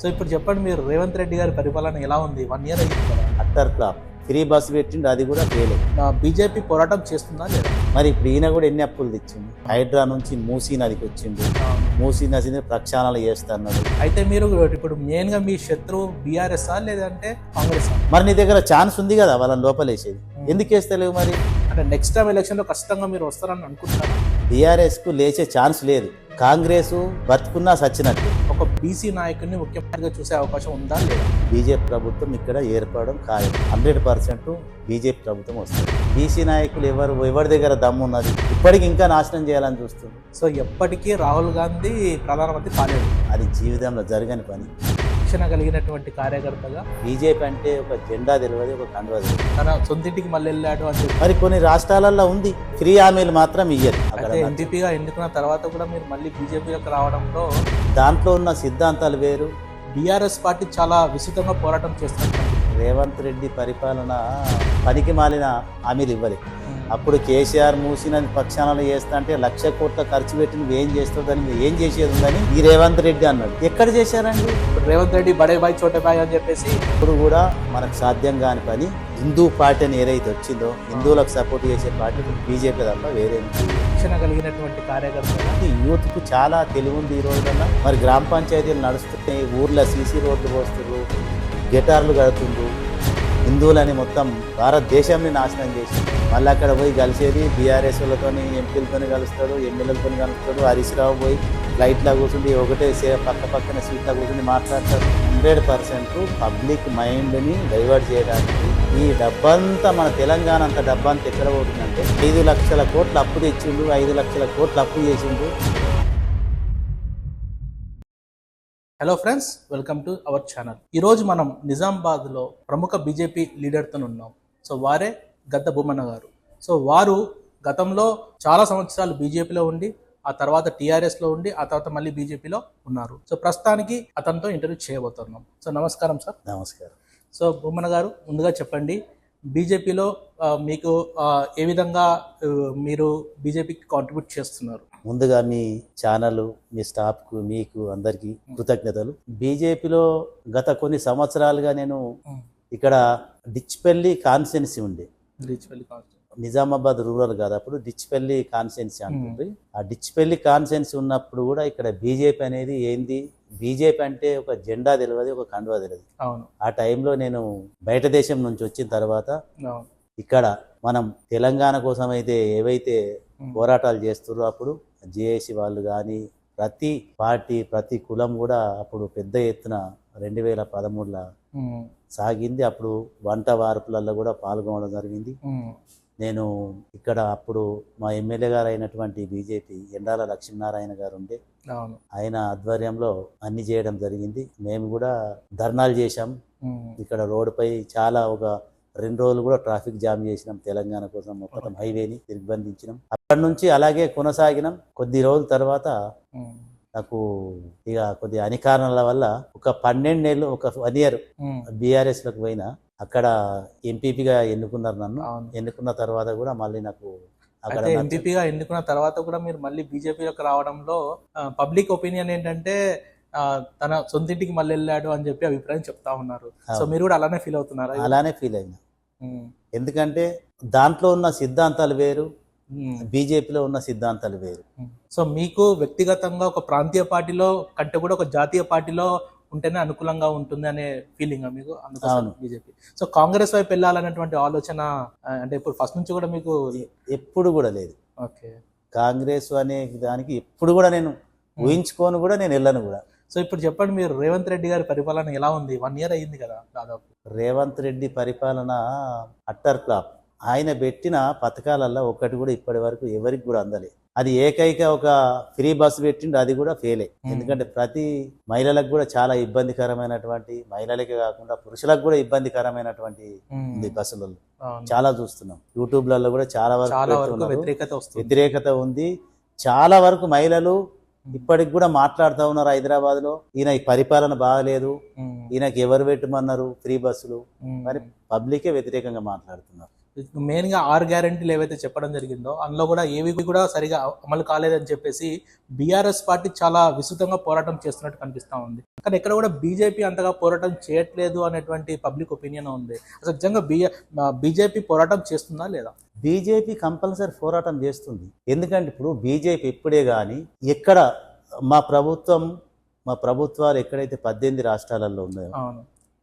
So ఇప్పుడు చెప్పండి మీరు రేవంత్ రెడ్డి గారి పరిపాలన ఎలా ఉంది? వన్ ఇయర్ అయింది కదా. అట్టర్ ఫ్రీ బస్ పెట్టిండు అది కూడా ఫెయిల్ బీజేపీ పోరాటం చేస్తుందా లేదా? మరి ఇప్పుడు ఈయన కూడా ఎన్ని అప్పులు తెచ్చిండు? హైడ్రా నుంచి మూసీ నదికి వచ్చిండు. మూసీ నదిని ప్రక్షాళన చేస్తున్నాడు. అయితే మీరు ఇప్పుడు మెయిన్గా మీ శత్రువు బీఆర్ఎస్ లేదంటే కాంగ్రెస్ మరి నీ దగ్గర ఛాన్స్ ఉంది కదా వాళ్ళని లోపలేసేది. ఎందుకు వేస్తలేవు మరి? అంటే నెక్స్ట్ టైం ఎలక్షన్లో ఖచ్చితంగా మీరు వస్తారని అనుకుంటున్నారా? బీఆర్ఎస్కు లేచే ఛాన్స్ లేదు. కాంగ్రెస్ బతుకున్నా సచ్చినట్టు. ఒక బీసీ నాయకుడిని ముఖ్యమంత్రిగా చూసే అవకాశం ఉందా లేదా? బీజేపీ ప్రభుత్వం ఇక్కడ ఏర్పడడం ఖాయం. హండ్రెడ్ పర్సెంట్ బీజేపీ ప్రభుత్వం వస్తుంది. బీసీ నాయకులు ఎవరు? ఎవరి దగ్గర దమ్ము ఉన్నది? ఇప్పటికి ఇంకా నాశనం చేయాలని చూస్తుంది. సో ఎప్పటికీ రాహుల్ గాంధీ ప్రధానమంత్రి కాలేదు. అది జీవితంలో జరగని పని. శిక్షణ కలిగినటువంటి కార్యకర్తగా బీజేపీ అంటే ఒక జెండా తెలియదు ఒక కండువా తన సొంతింటికి మళ్ళీ వెళ్ళాడు అని మరి కొన్ని రాష్ట్రాలలో ఉంది ఫ్రీ హామీలు మాత్రం అయితే ఎంపీపీగా ఎన్నుకున్న తర్వాత కూడా మీరు మళ్ళీ బీజేపీలోకి రావడంలో దాంట్లో ఉన్న సిద్ధాంతాలు వేరు. బీఆర్ఎస్ పార్టీ చాలా విస్తృతంగా పోరాటం చేస్తుంది రేవంత్ రెడ్డి పరిపాలన పనికి మాలిన హామీలు ఇవ్వలే అప్పుడు కేసీఆర్ మూసిన పక్షాలను చేస్తా అంటే లక్ష కోట్ల ఖర్చు పెట్టి నువ్వు ఏం చేస్తావు దాన్ని నువ్వు ఏం చేసేది ఉందని ఈ రేవంత్ రెడ్డి అన్నాడు. ఎక్కడ చేశారండి? రేవంత్ రెడ్డి బడే బాయ్ చోటే బాయ్ అని చెప్పేసి ఇప్పుడు కూడా మనకు సాధ్యం కాని పని హిందూ పార్టీ అని ఏదైతే వచ్చిందో హిందువులకు సపోర్ట్ చేసే పార్టీ బీజేపీ తప్ప వేరే శిక్షణ కలిగినటువంటి కార్యకర్తగా యూత్కు చాలా తెలివి ఉంది ఈ రోజున మరి గ్రామ పంచాయతీలు నడుస్తున్నాయి ఊర్లో సీసీ రోడ్లు పోస్తున్నారు గిటార్లు కడుతుండ్రు. హిందువులని మొత్తం భారతదేశాన్ని నాశనం చేసి మళ్ళీ అక్కడ పోయి కలిసేది బీఆర్ఎస్ వాళ్ళతోని ఎంపీలతోని కలుస్తాడు ఎమ్మెల్యేలతో కలుస్తాడు హరీష్ రావు పోయి ఫ్లైట్లో కూర్చుండి ఒకటే పక్క పక్కన సీట్లో కూర్చుని మాట్లాడతాడు. హండ్రెడ్ పర్సెంట్ పబ్లిక్ మైండ్ని డైవర్ట్ చేయడానికి ఈ డబ్బంతా మన తెలంగాణ అంత డబ్బంతా ఎక్కడ పోతుందంటే ఐదు లక్షల కోట్లు అప్పు తెచ్చిండు ఐదు లక్షల కోట్లు అప్పు చేసిండు. Hello friends welcome to our channel ఈ రోజు మనం నిజామాబాద్లో ప్రముఖ బీజేపీ లీడర్తో ఉన్నాం. సో వారే గద్ద బొమ్మన్న గారు. సో వారు గతంలో చాలా సంవత్సరాలు బీజేపీలో ఉండి ఆ తర్వాత టీఆర్ఎస్లో ఉండి ఆ తర్వాత మళ్ళీ బీజేపీలో ఉన్నారు. సో ప్రస్తుతానికి అతనితో ఇంటర్వ్యూ చేయబోతున్నాం. సో నమస్కారం సార్. నమస్కారం. సో బొమ్మన గారు ముందుగా చెప్పండి బీజేపీలో మీకు ఏ విధంగా మీరు బీజేపీకి కాంట్రిబ్యూట్ చేస్తున్నారు? ముందుగా మీ ఛానల్ మీ స్టాఫ్కు మీకు అందరికీ కృతజ్ఞతలు. బీజేపీలో గత కొన్ని సంవత్సరాలుగా నేను ఇక్కడ డిచ్పల్లి కాన్స్టెన్సీ ఉండే. నిజామాబాద్ రూరల్ కాదు అప్పుడు డిచ్పల్లి కాన్స్టెన్సీ అంటుంది ఆ డిచ్పల్లి కాన్స్టెన్సీ ఉన్నప్పుడు కూడా ఇక్కడ బీజేపీ అనేది ఏంది? బీజేపీ అంటే ఒక జెండా తెలియదు ఒక కండువా తెలియదు ఆ టైంలో నేను బయట దేశం నుంచి వచ్చిన తర్వాత ఇక్కడ మనం తెలంగాణ కోసం అయితే ఏవైతే. పోరాటాలు చేస్తున్నారో అప్పుడు జేఏసీ వాళ్ళు కానీ ప్రతి పార్టీ ప్రతి కులం కూడా అప్పుడు పెద్ద ఎత్తున రెండు వేల పదమూడులో. సాగింది. అప్పుడు వంట వార్పులలో కూడా పాల్గొనడం జరిగింది. నేను ఇక్కడ అప్పుడు మా ఎమ్మెల్యే గారు అయినటువంటి బీజేపీ ఎండాల లక్ష్మీనారాయణ గారు ఉండే. ఆయన ఆధ్వర్యంలో అన్ని చేయడం జరిగింది. మేము కూడా ధర్నాలు చేశాం. ఇక్కడ రోడ్డుపై చాలా ఒక రెండు రోజులు కూడా ట్రాఫిక్ జామ్ చేసినాం. తెలంగాణ కోసం మొత్తం హైవేని దిగ్బంధించినాం అక్కడి నుంచి అలాగే కొనసాగినాం కొద్ది రోజుల తర్వాత. నాకు ఇక కొద్ది అనికారణాల వల్ల ఒక పన్నెండు నెలలు ఒక వన్ ఇయర్. బీఆర్ఎస్లోకి పోయినా అక్కడ ఎంపీపీగా ఎన్నుకున్నారు నన్ను ఎన్నుకున్న తర్వాత కూడా మళ్ళీ నాకు అక్కడ ఎంపీపీగా ఎన్నుకున్న తర్వాత కూడా మీరు మళ్ళీ బీజేపీలోకి రావడంలో పబ్లిక్ ఒపీనియన్ ఏంటంటే తన సొంతింటికి మళ్ళీ వెళ్ళాడు అని చెప్పి అభిప్రాయం చెప్తా ఉన్నారు సో. మీరు కూడా అలానే ఫీల్ అవుతున్నారా అలానే ఫీల్ అయినా. ఎందుకంటే దాంట్లో ఉన్న సిద్ధాంతాలు వేరు. బీజేపీలో ఉన్న సిద్ధాంతాలు వేరు. సో మీకు వ్యక్తిగతంగా ఒక ప్రాంతీయ పార్టీలో కంటే కూడా ఒక జాతీయ పార్టీలో ఉంటేనే అనుకూలంగా ఉంటుంది అనే ఫీలింగ్ మీకు? అవును. బీజేపీ. సో కాంగ్రెస్ వైపు వెళ్ళాలనేటువంటి ఆలోచన అంటే ఇప్పుడు ఫస్ట్ నుంచి కూడా మీకు ఎప్పుడు కూడా లేదు. ఓకే. కాంగ్రెస్ అనే దానికి ఎప్పుడు కూడా నేను ఊహించుకోను కూడా నేను వెళ్ళను కూడా. సో ఇప్పుడు చెప్పండి మీరు రేవంత్ రెడ్డి గారి పరిపాలన ఎలా ఉంది? వన్ ఇయర్ అయ్యింది కదా దాదాపు. రేవంత్ రెడ్డి పరిపాలన అట్టర్ ఫ్లాప్ ఆయన పెట్టిన పథకాలల్లో ఒక్కటి కూడా ఇప్పటి వరకు ఎవరికి కూడా అందలే అది ఏకైక ఒక ఫ్రీ బస్సు పెట్టిండు అది కూడా ఫెయిలే. ఎందుకంటే ప్రతి మహిళలకు కూడా చాలా ఇబ్బందికరమైనటువంటి మహిళలకే కాకుండా పురుషులకు కూడా ఇబ్బందికరమైనటువంటి. ఉంది బస్సులలో. చాలా చూస్తున్నాం. యూట్యూబ్లలో కూడా చాలా వరకు. వ్యతిరేకత వ్యతిరేకత ఉంది. చాలా వరకు మహిళలు ఇప్పటికి కూడా మాట్లాడుతూ ఉన్నారు హైదరాబాద్లో ఈయన పరిపాలన బాగలేదు. ఈయనకి ఎవరు పెట్టమన్నారు ఫ్రీ బస్సులు. మరి పబ్లికే వ్యతిరేకంగా మాట్లాడుతున్నారు. మెయిన్గా ఆరు గ్యారెంటీలు ఏవైతే చెప్పడం జరిగిందో అందులో కూడా ఏవి కూడా సరిగా అమలు కాలేదని చెప్పేసి బీఆర్ఎస్ పార్టీ చాలా విస్తృతంగా పోరాటం చేస్తున్నట్టు కనిపిస్తా ఉంది. కానీ ఎక్కడ కూడా బీజేపీ అంతగా పోరాటం చేయట్లేదు అనేటువంటి పబ్లిక్ ఒపీనియన్ ఉంది. అసలు నిజంగా బీజేపీ పోరాటం చేస్తుందా లేదా? బీజేపీ కంపల్సరీ పోరాటం చేస్తుంది. ఎందుకంటే ఇప్పుడు బీజేపీ ఇప్పుడే కానీ ఎక్కడ మా ప్రభుత్వం మా ప్రభుత్వాలు ఎక్కడైతే పద్దెనిమిది రాష్ట్రాలలో ఉన్నాయో అవును.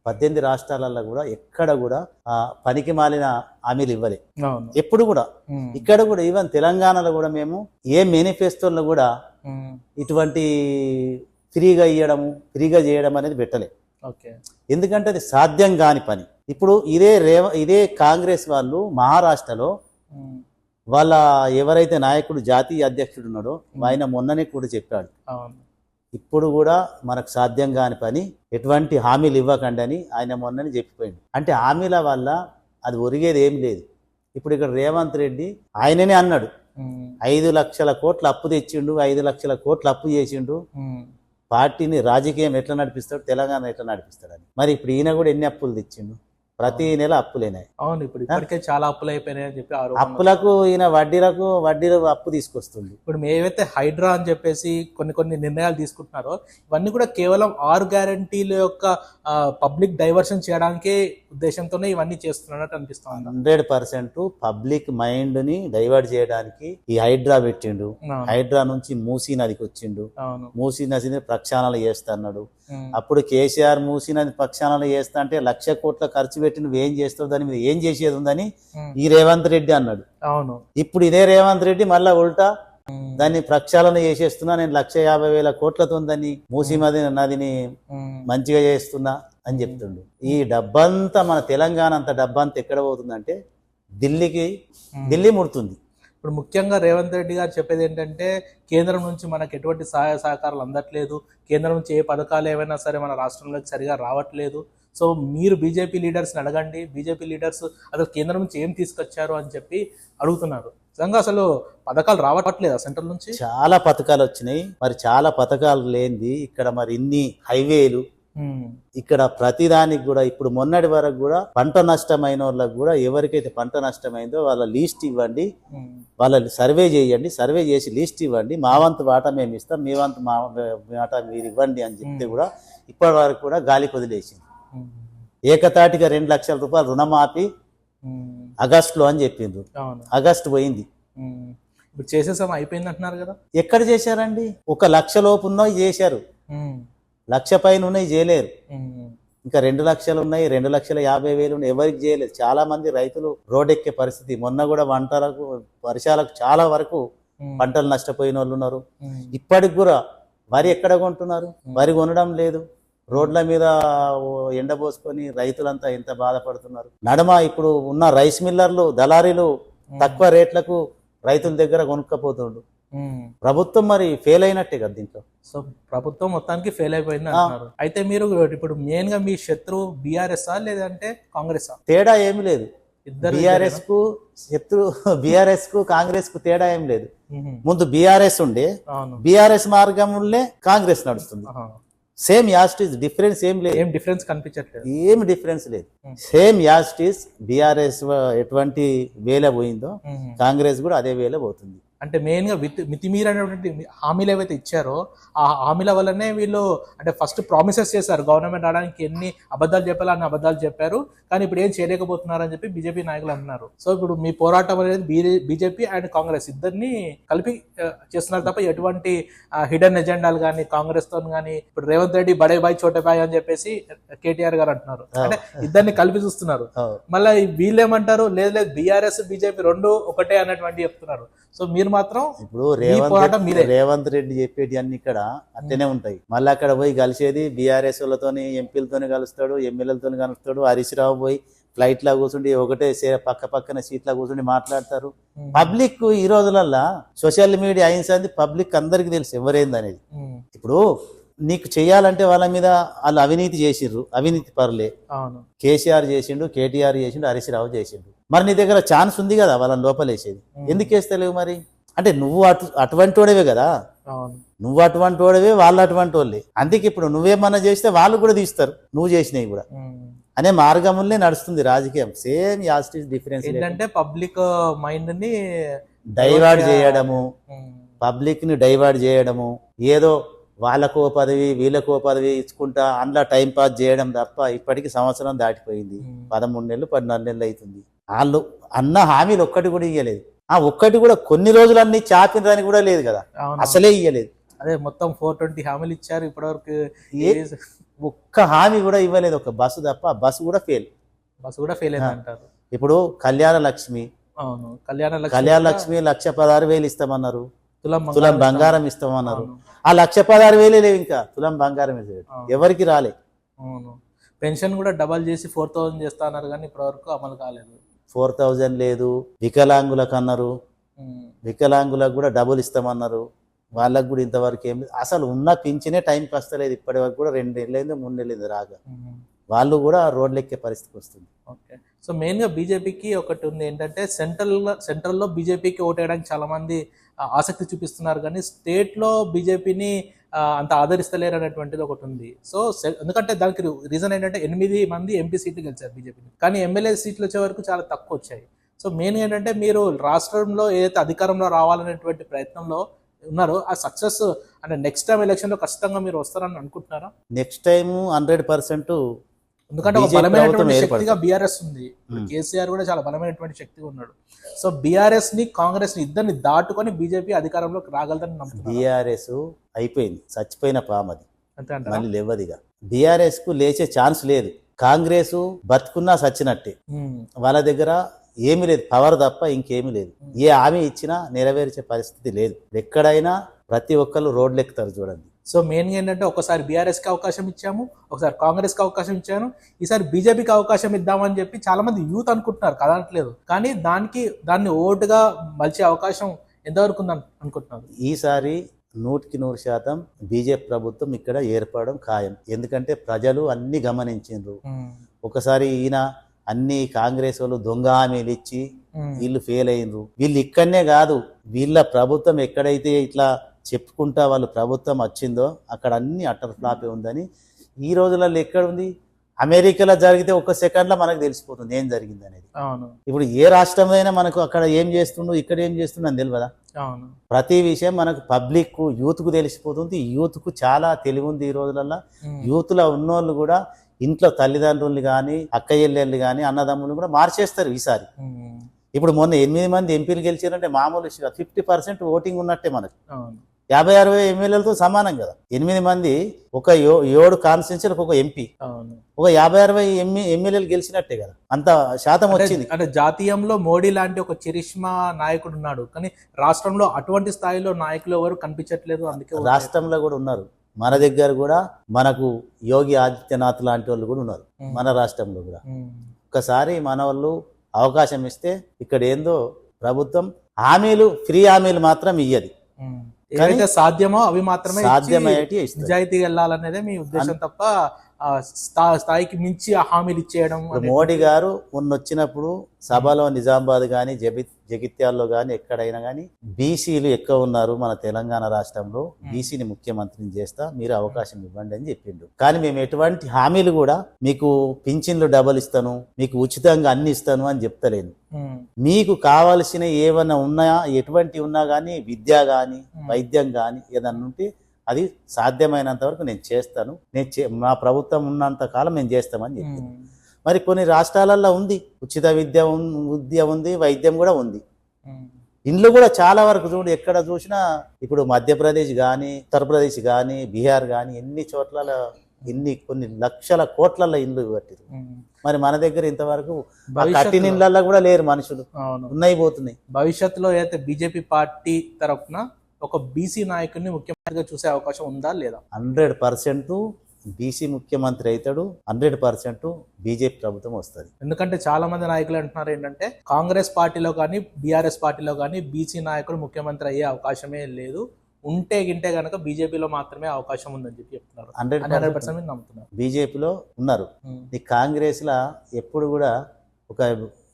పద్దెనిమిది రాష్ట్రాలలో కూడా ఎక్కడ కూడా ఆ పనికి మాలిన హామీలు ఇవ్వలే. ఎప్పుడు కూడా. ఇక్కడ కూడా ఈవెన్ తెలంగాణలో కూడా మేము ఏ మేనిఫెస్టోలో కూడా ఇటువంటి ఫ్రీగా ఇవ్వడము ఫ్రీగా చేయడం అనేది పెట్టలే. ఎందుకంటే అది సాధ్యం కాని పని. ఇప్పుడు ఇదే రేవ ఇదే కాంగ్రెస్ వాళ్ళు మహారాష్ట్రలో వాళ్ళ ఎవరైతే నాయకుడు జాతీయ అధ్యక్షుడు ఉన్నాడో ఆయన మొన్ననే కూడా చెప్పాడు. ఇప్పుడు కూడా మనకు సాధ్యం కాని పని ఎటువంటి హామీలు ఇవ్వకండి అని ఆయన మొన్ననే చెప్పిపోయింది అంటే హామీల వల్ల అది ఒరిగేది ఏం లేదు. ఇప్పుడు ఇక్కడ రేవంత్ రెడ్డి ఆయననే అన్నాడు. ఐదు లక్షల కోట్ల అప్పు తెచ్చిండు ఐదు లక్షల కోట్ల అప్పు చేసిండు. పార్టీని రాజకీయం ఎట్లా నడిపిస్తాడు తెలంగాణ ఎట్లా నడిపిస్తాడని మరి ఇప్పుడు ఈయన కూడా ఎన్ని అప్పులు తెచ్చిండు? ప్రతి నెల అప్పులేనాయి. అవును ఇప్పుడు ఇప్పటికే చాలా అప్పులు అయిపోయినాయి అని చెప్పి అప్పులకు ఈయన వడ్డీలకు వడ్డీలకు అప్పు తీసుకొస్తుంది ఇప్పుడు ఏవైతే హైడ్రా అని చెప్పేసి కొన్ని కొన్ని నిర్ణయాలు తీసుకుంటున్నారో ఇవన్నీ కూడా కేవలం ఆరు గ్యారంటీల యొక్క పబ్లిక్ డైవర్షన్ చేయడానికే ఉద్దేశంతోనే ఇవన్నీ చేస్తున్నట్టు అనిపిస్తుంది. హండ్రెడ్ పర్సెంట్ పబ్లిక్ మైండ్ని డైవర్ట్ చేయడానికి ఈ హైడ్రా పెట్టిండు. హైడ్రా నుంచి మూసీ నదికి వచ్చిండు. మూసీ నదిని ప్రక్షాళన చేస్తున్నాడు. ఉమ్, అప్పుడు కేసీఆర్ మూసీ నది ప్రక్షాళన చేస్తా అంటే లక్ష కోట్ల ఖర్చు పెట్టి నువ్వు ఏం చేస్తావు? దాని మీద ఏం చేసేది ఉందని ఈ రేవంత్ రెడ్డి అన్నాడు. అవును. ఇప్పుడు ఇదే రేవంత్ రెడ్డి మళ్ళా ఉల్టా దాన్ని ప్రక్షాళన చేసేస్తున్నా నేను లక్ష యాభై వేల కోట్లతో దాన్ని మూసీ నది నదిని మంచిగా చేస్తున్నా. అని చెప్తుండు. ఈ డబ్బంతా మన తెలంగాణ అంత డబ్బంతా ఎక్కడ పోతుందంటే ఢిల్లీకి. ఢిల్లీ ముడుతుంది. ఇప్పుడు ముఖ్యంగా రేవంత్ రెడ్డి గారు చెప్పేది ఏంటంటే కేంద్రం నుంచి మనకు ఎటువంటి సహాయ సహకారాలు అందట్లేదు. కేంద్రం నుంచి ఏ పథకాలు ఏవైనా సరే మన రాష్ట్రంలోకి సరిగా రావట్లేదు. సో మీరు బీజేపీ లీడర్స్ని అడగండి. బీజేపీ లీడర్స్ అసలు కేంద్రం నుంచి ఏం తీసుకొచ్చారు అని చెప్పి అడుగుతున్నారు. నిజంగా అసలు పథకాలు రావట్లేదా సెంట్రల్ నుంచి? చాలా పథకాలు వచ్చినాయి. మరి చాలా పథకాలు లేనిది ఇక్కడ మరి ఇన్ని హైవేలు ఇక్కడ ప్రతిదానికి కూడా ఇప్పుడు మొన్నటి వరకు కూడా పంట నష్టమైన వాళ్ళకి కూడా ఎవరికైతే పంట నష్టమైందో వాళ్ళ లీస్ట్ ఇవ్వండి. ఉమ్, వాళ్ళ సర్వే చేయండి. సర్వే చేసి లిస్ట్ ఇవ్వండి. మా వంతు వాటా మేము ఇస్తాం. మీ వంతు మా వాటా మీరు ఇవ్వండి అని చెప్తే కూడా ఇప్పటి వరకు కూడా గాలి వదిలేసింది ఏకతాటిగా రెండు లక్షల రూపాయలు రుణమాఫీ ఆగస్టులో అని చెప్పిండ్రు. అవును. ఆగస్టు పోయింది. ఇప్పుడు చేసేసాం అయిపోయింది అంటున్నారు కదా? ఎక్కడ చేశారండి? ఒక లక్ష లోపు ఉన్నవి చేశారు లక్ష పైన ఉన్నాయి చేయలేరు ఇంకా రెండు లక్షలు ఉన్నాయి రెండు లక్షల యాభై వేలు ఉన్నాయి ఎవరికి చేయలేదు చాలా మంది రైతులు రోడ్ ఎక్కే పరిస్థితి. మొన్న కూడా వంటలకు వర్షాలకు చాలా వరకు పంటలు నష్టపోయిన వాళ్ళు ఉన్నారు. ఇప్పటికి కూడా వరి ఎక్కడ కొంటున్నారు? వరి కొనడం లేదు. రోడ్ల మీద ఎండబోసుకొని రైతులంతా ఎంత బాధపడుతున్నారు. నడమ ఇప్పుడు ఉన్న రైస్ మిల్లర్లు దళారీలు తక్కువ రేట్లకు రైతుల దగ్గర కొనుక్కపోతుండ్రు. ప్రభుత్వం మరి ఫెయిల్ అయినట్టే కదా దీంట్లో? సో ప్రభుత్వం మొత్తానికి ఫెయిల్ అయిపోయింది అంటున్నారు. అయితే మీరు ఇప్పుడు మెయిన్గా మీ శత్రువు బీఆర్ఎస్ లేదంటే కాంగ్రెస్ తేడా ఏమి లేదు. ఇద్దరు బీఆర్ఎస్కు శత్రు బీఆర్ఎస్కు కాంగ్రెస్కు తేడా ఏం లేదు. ముందు బీఆర్ఎస్ ఉండే బీఆర్ఎస్ మార్గంలో కాంగ్రెస్ నడుస్తుంది. సేమ్ యాస్టిస్ డిఫరెన్స్ ఏం లేదు. ఏం డిఫరెన్స్ కనిపించట్లేదు. ఏం డిఫరెన్స్ లేదు. సేమ్ యాస్టిస్ బీఆర్ఎస్ ఎటువంటి వేల పోయిందో. కాంగ్రెస్ కూడా అదే వేల పోతుంది. అంటే మెయిన్గా విత్ మితిమీరైనటువంటి హామీలు ఏవైతే ఇచ్చారో ఆ హామీల వల్లనే వీళ్ళు అంటే ఫస్ట్ ప్రామిసెస్ చేశారు. గవర్నమెంట్ రావడానికి ఎన్ని అబద్ధాలు చెప్పాలో అన్ని అబద్ధాలు చెప్పారు. కానీ ఇప్పుడు ఏం చేయలేకపోతున్నారు అని చెప్పి బీజేపీ నాయకులు అంటున్నారు. సో ఇప్పుడు మీ పోరాటం అనేది బీజేపీ అండ్ కాంగ్రెస్ ఇద్దరిని కలిపి చేస్తున్నారు తప్ప ఎటువంటి హిడెన్ ఎజెండాలు కానీ కాంగ్రెస్తో కానీ ఇప్పుడు రేవంత్ రెడ్డి బడే బాయ్ చోటే బాయ్ అని చెప్పేసి కేటీఆర్ గారు అంటున్నారు. అంటే ఇద్దరిని కలిపి చూస్తున్నారు. మళ్ళీ వీళ్ళు ఏమంటారు? లేదు లేదు బీఆర్ఎస్ బీజేపీ రెండు ఒకటే అన్నటువంటి చెప్తున్నారు. సో మీరు మాత్రం ఇప్పుడు రేవంత్ మీదే. రేవంత్ రెడ్డి చెప్పేటి అన్ని ఇక్కడ అట్టనే ఉంటాయి. మళ్ళీ అక్కడ పోయి కలిసేది బీఆర్ఎస్ వాళ్ళతోని ఎంపీలతోని కలుస్తాడు ఎమ్మెల్యేలతోని కలుస్తాడు హరీష్ రావు పోయి ఫ్లైట్ లా కూర్చుండి ఒకటే పక్క పక్కన సీట్లా కూర్చుండి మాట్లాడతారు. పబ్లిక్ ఈ రోజులల్లా సోషల్ మీడియా అయింది పబ్లిక్ అందరికి తెలుసు ఎవరైంది అనేది ఇప్పుడు నీకు చేయాలంటే వాళ్ళ మీద వాళ్ళు అవినీతి చేసిర్రు అవినీతి పరులే. కేసీఆర్ చేసిండు కేటీఆర్ చేసిండు హరీష్ రావు చేసిండు. మరి నీ దగ్గర ఛాన్స్ ఉంది కదా వాళ్ళని లోపలేసేది. ఎందుకు వేస్తలేవు మరి? అంటే నువ్వు అటు అటువంటి వాడివే కదా నువ్వు అటువంటి వాడివే వాళ్ళు అటువంటి వాళ్ళే అందుకే ఇప్పుడు నువ్వేమన్నా చేస్తే వాళ్ళు కూడా తీస్తారు. నువ్వు చేసినవి కూడా. అనే మార్గములనే నడుస్తుంది రాజకీయం. సేమ్ యాస్టిస్ డిఫరెన్స్ ఏంటంటే పబ్లిక్ మైండ్ని డైవర్ట్ చేయడము. పబ్లిక్ని డైవర్ట్ చేయడము. ఏదో వాళ్ళకో పదవి వీళ్ళకో పదవి ఇచ్చుకుంటా అందులో టైం పాస్ చేయడం తప్ప ఇప్పటికి సంవత్సరం దాటిపోయింది. పదమూడు నెలలు పద్నాలుగు నెలలు అవుతుంది. వాళ్ళు అన్న హామీలు ఒక్కటి కూడా ఇయ్యలేదు. ఆ ఒక్కటి కూడా కొన్ని రోజులన్నీ చాపినరని కూడా లేదు కదా. అసలే ఇయ్యలేదు. అదే మొత్తం ఫోర్ ట్వంటీ హామీలు ఇచ్చారు ఇప్పటివరకు ఒక్క హామీ కూడా ఇవ్వలేదు. ఒక బస్సు తప్ప బస్సు కూడా ఫెయిల్ బస్సు కూడా ఫెయిల్ అంటారు. ఇప్పుడు కళ్యాణ లక్ష్మి. అవును కళ్యాణ లక్ష్మి కళ్యాణ లక్ష్మి లక్ష పదహారు వేలు ఇస్తామన్నారు. తులం తులం బంగారం ఇస్తామన్నారు. ఆ లక్ష పదహారు వేలే లేవు ఇంకా. తులం బంగారం. ఎవరికి రాలే. అవును. పెన్షన్ కూడా డబల్ చేసి ఫోర్ థౌసండ్ చేస్తా అన్నారు కానీ ఇప్పటివరకు అమలు కాలేదు. ఫోర్ థౌజండ్ లేదు. వికలాంగులకు అన్నారు వికలాంగులకు కూడా డబుల్ ఇస్తామన్నారు. వాళ్ళకు కూడా ఇంతవరకు ఏం లేదు. అసలు ఉన్న పింఛనే టైంకి వస్తలేదు ఇప్పటి వరకు కూడా రెండు నెలలైంది మూడు నెలలైంది రాగా. వాళ్ళు కూడా రోడ్లు ఎక్కే పరిస్థితి వస్తుంది. ఓకే. సో మెయిన్గా బీజేపీకి ఒకటి ఉంది ఏంటంటే సెంట్రల్ సెంట్రల్లో బీజేపీకి ఓటేయడానికి చాలా మంది ఆ, ఆసక్తి చూపిస్తున్నారు కానీ స్టేట్లో బీజేపీని అంత ఆదరిస్తలేరు అనేటువంటిది ఒకటి ఉంది. సో ఎందుకంటే దానికి రీజన్ ఏంటంటే ఎనిమిది మంది ఎంపీ సీట్లు గెలిచారు బీజేపీని. కానీ ఎమ్మెల్యే సీట్లు వచ్చే వరకు చాలా తక్కువ వచ్చాయి. సో మెయిన్ ఏంటంటే మీరు రాష్ట్రంలో ఏదైతే అధికారంలో రావాలనేటువంటి ప్రయత్నంలో ఉన్నారో ఆ సక్సెస్ అంటే నెక్స్ట్ టైం ఎలక్షన్లో ఖచ్చితంగా మీరు వస్తారని అనుకుంటున్నారా? నెక్స్ట్ టైం హండ్రెడ్ పర్సెంట్ ఎందుకంటే ఒక బలమైనటువంటి శక్తిగా బీఆర్ఎస్ ఉంది. Hmm. కేసీఆర్ కూడా చాలా బలమైనటువంటి శక్తిగా ఉన్నాడు. సో బీఆర్ఎస్ని కాంగ్రెస్ని ఇద్దరిని దాటుకొని బీజేపీ అధికారంలోకి రాగలదని నమ్ముతున్నారు? బీఆర్ఎస్ అయిపోయింది. చచ్చిపోయిన పామది. అంతే అంటారా? మళ్ళీ లేవదిగా బీఆర్ఎస్కు లేచే ఛాన్స్ లేదు. కాంగ్రెస్ బతుకున్నా సచ్చినట్టే. Hmm. వాళ్ళ దగ్గర ఏమీ లేదు. పవర్ తప్ప ఇంకేమీ లేదు. ఏ హామీ ఇచ్చినా నెరవేర్చే పరిస్థితి లేదు. ఎక్కడైనా ప్రతి ఒక్కరు రోడ్లు ఎక్కుతారు చూడండి. సో మెయిన్గా ఏంటంటే ఒకసారి బీఆర్ఎస్కి అవకాశం ఇచ్చాము ఒకసారి కాంగ్రెస్కి అవకాశం ఇచ్చాను ఈసారి బీజేపీకి అవకాశం ఇద్దామని చెప్పి చాలా మంది యూత్ అనుకుంటున్నారు కదనట్లేదు కానీ దానికి దాన్ని ఓటుగా మలిచే అవకాశం ఎంతవరకు ఉంది అనుకుంటున్నారు? ఈసారి నూటికి నూరు శాతం బీజేపీ ప్రభుత్వం ఇక్కడ ఏర్పడడం ఖాయం. ఎందుకంటే ప్రజలు అన్ని గమనించిండ్రు. Hmm. ఒకసారి ఈయన అన్ని కాంగ్రెస్ వాళ్ళు దొంగ హామీలు ఇచ్చి Hmm. వీళ్ళు ఫెయిల్ అయినరు వీళ్ళు ఇక్కడనే కాదు వీళ్ళ ప్రభుత్వం ఎక్కడైతే ఇట్లా చెప్పుకుంటా వాళ్ళు ప్రభుత్వం వచ్చిందో అక్కడ అన్ని అటర్ ఫ్లాపే ఉందని ఈ రోజులలో ఎక్కడ ఉంది? అమెరికాలో జరిగితే ఒక సెకండ్లో మనకు తెలిసిపోతుంది ఏం జరిగింది అనేది. ఇప్పుడు ఏ రాష్ట్రంలో అయినా మనకు అక్కడ ఏం చేస్తుండో ఇక్కడ ఏం చేస్తుండో అని తెలియదా ప్రతి విషయం మనకు పబ్లిక్ యూత్కు తెలిసిపోతుంది. యూత్కు చాలా తెలివి ఉంది ఈ రోజులలో. యూత్లో ఉన్నోళ్ళు కూడా ఇంట్లో తల్లిదండ్రుల్ని కానీ అక్క చెల్లెళ్ళు కానీ అన్నదమ్ములు కూడా మార్చేస్తారు ఈసారి. ఇప్పుడు మొన్న ఎనిమిది మంది ఎంపీలు గెలిచారంటే మామూలు ఫిఫ్టీ పర్సెంట్ ఓటింగ్ ఉన్నట్టే మనకు. యాభై అరవై ఎమ్మెల్యేలతో సమానం కదా. ఎనిమిది మంది ఒక ఏడు కాన్స్టిట్యూన్సీలకు ఒక ఎంపీ ఒక యాభై అరవై ఎమ్మె ఎమ్మెల్యేలు గెలిచినట్టే కదా. అంత శాతం వచ్చింది. అంటే జాతీయంలో మోడీ లాంటి ఒక చరిష్మా నాయకుడు ఉన్నాడు. కానీ రాష్ట్రంలో అటువంటి స్థాయిలో నాయకులు ఎవరు కనిపించట్లేదు అందుకే రాష్ట్రంలో కూడా ఉన్నారు. మన దగ్గర కూడా మనకు యోగి ఆదిత్యనాథ్ లాంటి వాళ్ళు కూడా ఉన్నారు. మన రాష్ట్రంలో కూడా. ఉమ్. ఒక్కసారి మన వాళ్ళు అవకాశం ఇస్తే ఇక్కడ ఏందో ప్రభుత్వం హామీలు ఫ్రీ హామీలు మాత్రం ఇయ్యది. ఏవైతే సాధ్యమో అవి మాత్రమే సాధ్యమయ్యేటి నిజాయితీగా వెళ్ళాలనేదే మీ ఉద్దేశం తప్ప స్థా- స్థాయికి మించి ఆ హామీలు ఇచ్చేయడం మోడీ గారు మొన్న వచ్చినప్పుడు సభలో నిజామాబాద్ కానీ జగి జగిత్యాల్లో కానీ ఎక్కడైనా కానీ బీసీలు ఎక్కువ ఉన్నారు మన తెలంగాణ రాష్ట్రంలో. బీసీని ముఖ్యమంత్రిని చేస్తా మీరు అవకాశం ఇవ్వండి అని చెప్పిండు. కానీ మేము ఎటువంటి హామీలు కూడా మీకు పింఛన్లు డబల్ ఇస్తాను మీకు ఉచితంగా అన్ని ఇస్తాను అని చెప్తలేను. మీకు కావలసిన ఏమైనా ఉన్నాయా ఎటువంటి ఉన్నా కానీ విద్య కానీ వైద్యం కానీ ఏదన్నా ఉంటే అది సాధ్యమైనంత వరకు నేను చేస్తాను. నేను చే- మా ప్రభుత్వం ఉన్నంత కాలం మేము చేస్తామని చెప్పి. మరి కొన్ని రాష్ట్రాలలో ఉంది. ఉచిత విద్య విద్య ఉంది వైద్యం కూడా ఉంది. ఇండ్లు కూడా చాలా వరకు చూడు ఎక్కడ చూసినా ఇప్పుడు మధ్యప్రదేశ్ కానీ ఉత్తరప్రదేశ్ కానీ బీహార్ కానీ ఎన్ని చోట్ల ఎన్ని కొన్ని లక్షల కోట్లలో ఇండ్లు కట్టిరు. మరి మన దగ్గర ఇంతవరకు కట్టిన ఇండ్లలో కూడా లేరు మనుషులు. ఉన్నాయి పోతున్నాయి. భవిష్యత్తులో ఏదైతే బీజేపీ పార్టీ తరఫున ఒక బీసీ నాయకుడిని ముఖ్యమంత్రిగా చూసే అవకాశం ఉందా లేదా? హండ్రెడ్ పర్సెంట్ బీసీ ముఖ్యమంత్రి అవుతాడు హండ్రెడ్ పర్సెంట్ బీజేపీ ప్రభుత్వం వస్తుంది. ఎందుకంటే చాలా మంది నాయకులు అంటున్నారు ఏంటంటే కాంగ్రెస్ పార్టీలో కానీ బీఆర్ఎస్ పార్టీలో కానీ బీసీ నాయకుడు ముఖ్యమంత్రి అయ్యే అవకాశమే లేదు. ఉంటే గింటే గనక బీజేపీలో మాత్రమే అవకాశం ఉందని చెప్పి చెప్తున్నారు. హండ్రెడ్ హండ్రెడ్ పర్సెంట్ నమ్ముతున్నారు. బీజేపీలో ఉన్నారు. ఈ కాంగ్రెస్లో ఎప్పుడు కూడా ఒక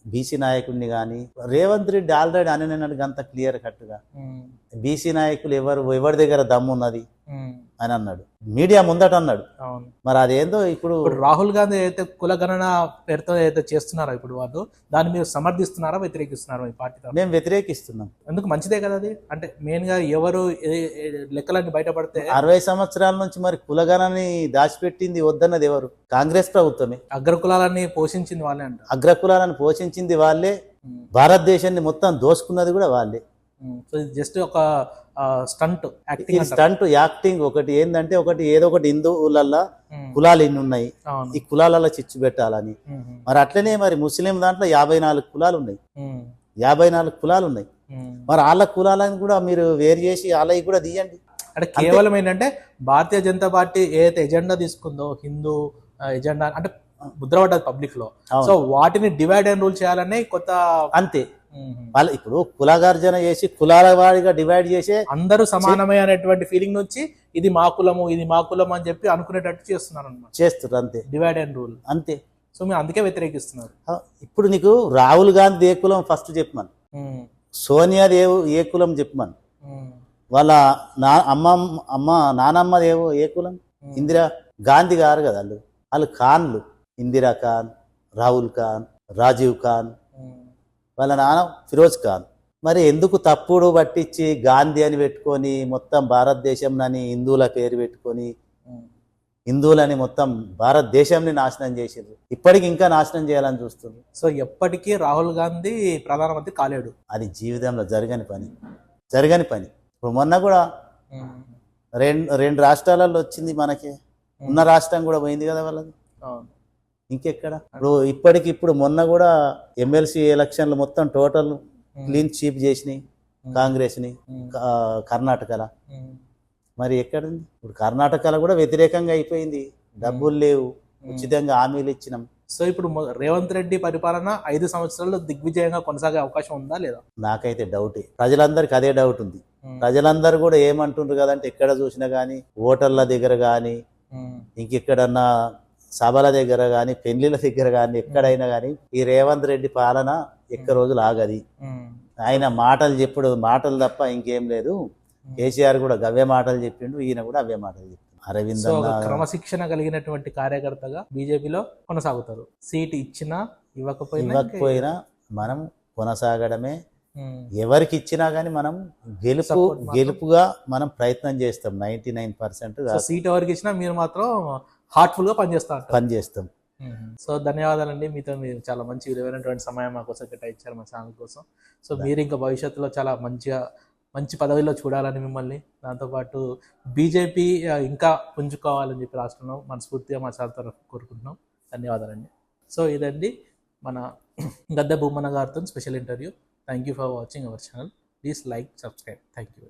బీసీ నాయకుడిని కానీ రేవంత్ రెడ్డి ఆల్రెడీ అననన్నట్టుగా అంత క్లియర్ కట్గా. బీసీ నాయకులు ఎవరు ఎవరి దగ్గర దమ్ము ఉన్నది అని అన్నాడు. మీడియా ముందట అన్నాడు. మరి అదేందో ఇప్పుడు రాహుల్ గాంధీ అయితే కుల గణన పేరుతో ఏదైతే చేస్తున్నారో ఇప్పుడు వాళ్ళు దాన్ని మీరు సమర్థిస్తున్నారా వ్యతిరేకిస్తున్నారా మీ పార్టీ? మేము వ్యతిరేకిస్తున్నాం. ఎందుకు మంచిదే కదా అది? అంటే మెయిన్గా ఎవరు లెక్కలన్నీ బయటపడితే అరవై సంవత్సరాల నుంచి మరి కులగణని దాచిపెట్టింది వద్దన్నది ఎవరు? కాంగ్రెస్ ప్రభుత్వమే. అగ్ర కులాలన్నీ పోషించింది వాళ్ళే అంట. అగ్రకులాలను పోషించింది వాళ్ళే. భారతదేశాన్ని మొత్తం దోసుకున్నది కూడా వాళ్ళే. సో ఇది జస్ట్ ఒక స్టంట్ యాక్టింగ్ స్టంట్ యాక్టింగ్ ఒకటి ఏంటంటే ఒకటి ఏదో ఒకటి హిందువులల్లా కులాలు ఎన్ని ఉన్నాయి ఈ కులాలలో చిచ్చు పెట్టాలని. మరి అట్లనే మరి ముస్లిం దాంట్లో యాభై నాలుగు కులాలు ఉన్నాయి యాభై నాలుగు కులాలు ఉన్నాయి. మరి వాళ్ళ కులాలను కూడా మీరు వేరు చేసి వాళ్ళవి కూడా తీయండి. అంటే కేవలం ఏంటంటే భారతీయ జనతా పార్టీ ఏదైతే ఎజెండా తీసుకుందో హిందూ ఎజెండా అంటే ముద్ర పడ్డది పబ్లిక్లో. సో వాటిని డివైడ్ అండ్ రూల్ చేయాలని కొత్త అంతే. వాళ్ళ ఇప్పుడు కులగార్జన చేసి కులాల వాడిగా డివైడ్ చేసే అందరూ సమానమే అనేటువంటి ఫీలింగ్ నుంచి ఇది మా కులము ఇది మా కులం అని చెప్పి అనుకునేటట్టు చేస్తున్నారు అనమాట చేస్తారు అంతే. డివైడ్ అండ్ రూల్ అంతే. సో మీరు అందుకే వ్యతిరేకిస్తున్నారు. ఇప్పుడు నీకు రాహుల్ గాంధీ ఏ కులం ఫస్ట్ చెప్పమను. ఉమ్, సోనియాది ఏ కులం చెప్పమను. వాళ్ళ నా అమ్మ అమ్మ నానమ్మది ఏవో ఏ కులం. ఇందిరా గాంధీ గారు కదా వాళ్ళు. వాళ్ళు ఖాన్లు. ఇందిరా ఖాన్ రాహుల్ ఖాన్ రాజీవ్ ఖాన్ వాళ్ళ నాన్న ఫిరోజ్ ఖాన్. మరి ఎందుకు తప్పుడు పట్టించి గాంధీ అని పెట్టుకొని మొత్తం భారతదేశంలోని హిందువుల పేరు పెట్టుకొని. హిందువులని మొత్తం భారతదేశంని నాశనం చేసిండ్రు? ఇప్పటికి ఇంకా నాశనం చేయాలని చూస్తుంది సో ఎప్పటికీ రాహుల్ గాంధీ ప్రధానమంత్రి కాలేడు. అది జీవితంలో జరగని పని. జరగని పని. ఇప్పుడు మొన్న కూడా రెండు రెండు రాష్ట్రాలలో వచ్చింది మనకి. ఉన్న రాష్ట్రం కూడా పోయింది కదా వాళ్ళది. ఇంకెక్కడ? ఇప్పుడు ఇప్పటికి ఇప్పుడు మొన్న కూడా ఎమ్మెల్సీ ఎలక్షన్లు మొత్తం టోటల్ క్లీన్ చీప్ చేసినాయి కాంగ్రెస్ని కర్ణాటకలో. మరి ఎక్కడుంది? ఇప్పుడు కర్ణాటకలో కూడా వ్యతిరేకంగా అయిపోయింది. డబ్బులు లేవు. ఉచితంగా హామీలు ఇచ్చినాం. సో ఇప్పుడు రేవంత్ రెడ్డి పరిపాలన ఐదు సంవత్సరాలు దిగ్విజయంగా కొనసాగే అవకాశం ఉందా లేదా? నాకైతే డౌటే. ప్రజలందరికీ అదే డౌట్ ఉంది. ప్రజలందరూ కూడా ఏమంటుండ్రు కదంటే ఎక్కడ చూసినా కానీ ఓటర్ల దగ్గర కానీ ఇంకెక్కడన్నా సభల దగ్గర కానీ పెళ్ళిళ్ళ దగ్గర కానీ ఎక్కడైనా కానీ ఈ రేవంత్ రెడ్డి పాలన ఎక్క రోజులు ఆగది. ఆయన మాటలు చెప్పుడు మాటలు తప్ప ఇంకేం లేదు. కేసీఆర్ కూడా గవే మాటలు చెప్పిండు ఈయన కూడా అవే మాటలు చెప్పిండు. అరవింద్ క్రమశిక్షణ కలిగినటువంటి కార్యకర్తగా బీజేపీలో కొనసాగుతారు. సీట్ ఇచ్చినా ఇవ్వకపోయినా ఇవ్వకపోయినా మనం కొనసాగడమే. ఎవరికి ఇచ్చినా కానీ మనం గెలుపు గెలుపుగా మనం ప్రయత్నం చేస్తాం. నైన్టీ నైన్ పర్సెంట్ సీట్ ఎవరికి ఇచ్చినా మీరు మాత్రం హార్ట్ఫుల్గా పనిచేస్తా ఉంటారు. పని చేస్తాం సో ధన్యవాదాలండి. మీతో మీరు చాలా మంచి విలువైనటువంటి సమయం మా కోసం కేటాయించారు మా ఛానల్ కోసం. సో మీరు ఇంకా భవిష్యత్తులో చాలా మంచిగా మంచి పదవిలో చూడాలని మిమ్మల్ని దాంతోపాటు బీజేపీ ఇంకా పుంజుకోవాలని చెప్పి రాష్ట్రంలో మనస్ఫూర్తిగా మా ఛానల్ తరఫు కోరుకుంటున్నాం. ధన్యవాదాలండి. సో ఇదండి మన గద్దె భూమన్న గారితో special interview. Thank you for watching our channel please like subscribe thank you